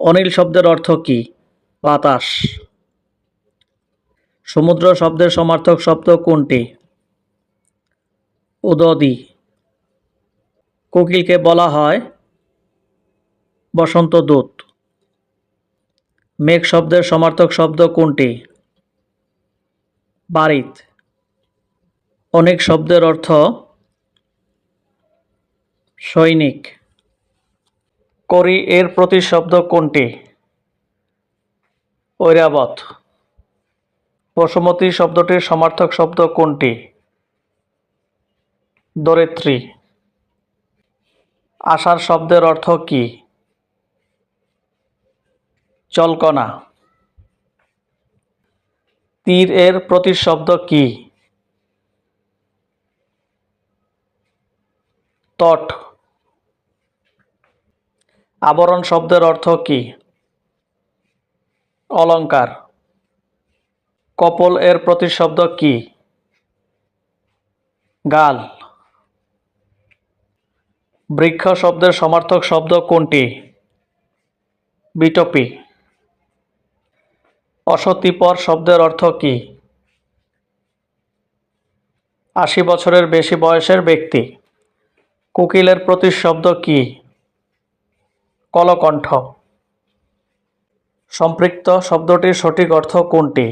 অনিল শব্দের অর্থ কী? বাতাস। সমুদ্র শব্দের সমার্থক শব্দ কোনটি? উদদি। কোকিলকে বলা হয় বসন্ত দূত। মেঘ শব্দের সমার্থক শব্দ কোনটি? বারিত। অনেক শব্দের অর্থ সৈনিক। করি, এর প্রতিশব্দ কোনটি? ঐরাবত। বসুমতী শব্দটির সমার্থক শব্দ কোনটি? দরিত্রী আষাঢ় শব্দের অর্থ কি? চলকনা তীর এর প্রতিশব্দ কি? তট। আবরণ শব্দের অর্থ কি? অলঙ্কার। কপল এর প্রতিশব্দ কি? গাল। বৃক্ষ শব্দের সমার্থক শব্দ কোনটি? বিটপি। অসতিপর শব্দের অর্থ কি? আশি বছরের বেশি বয়সের ব্যক্তি। কোকিলের প্রতিশব্দ কি? কলকণ্ঠ। সম্পৃক্ত শব্দটির সঠিক অর্থ কোনটি?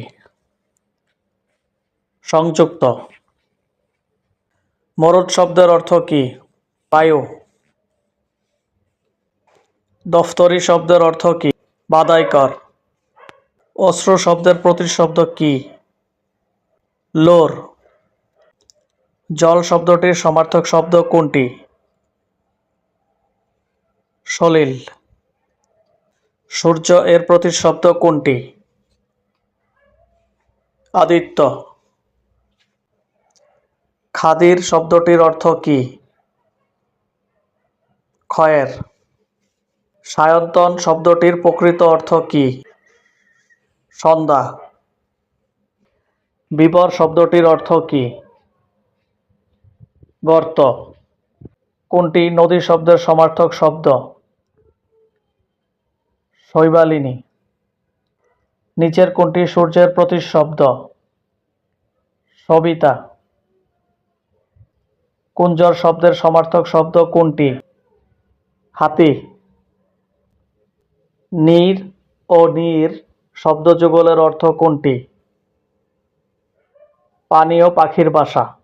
সংযুক্ত। মরুদ শব্দের অর্থ কি? বায়ু দফতরি শব্দের অর্থ কি? বাদাইকর। অশ্রু শব্দের প্রতিশব্দ কি? লোর। জল শব্দটির সমার্থক শব্দ কোনটি? সলিল। সূর্য এর প্রতিশব্দ কোনটি? আদিত্য। খাদির শব্দটির অর্থ কি? ক্ষয়ের। সায়ন্তন শব্দটির প্রকৃত অর্থ কি? সন্ধ্যা। বিবর শব্দটির অর্থ কি? গর্ত। কোনটি নদী শব্দের সমার্থক শব্দ? শৈবালিনী। নিচের কোনটি সূর্যের প্রতিশব্দ। সবিতা। কুঞ্জর শব্দের সমার্থক শব্দ কোনটি? হাতি। নীর ও নীর শব্দযুগলের অর্থ কোনটি? পানীয় পাখির বাসা।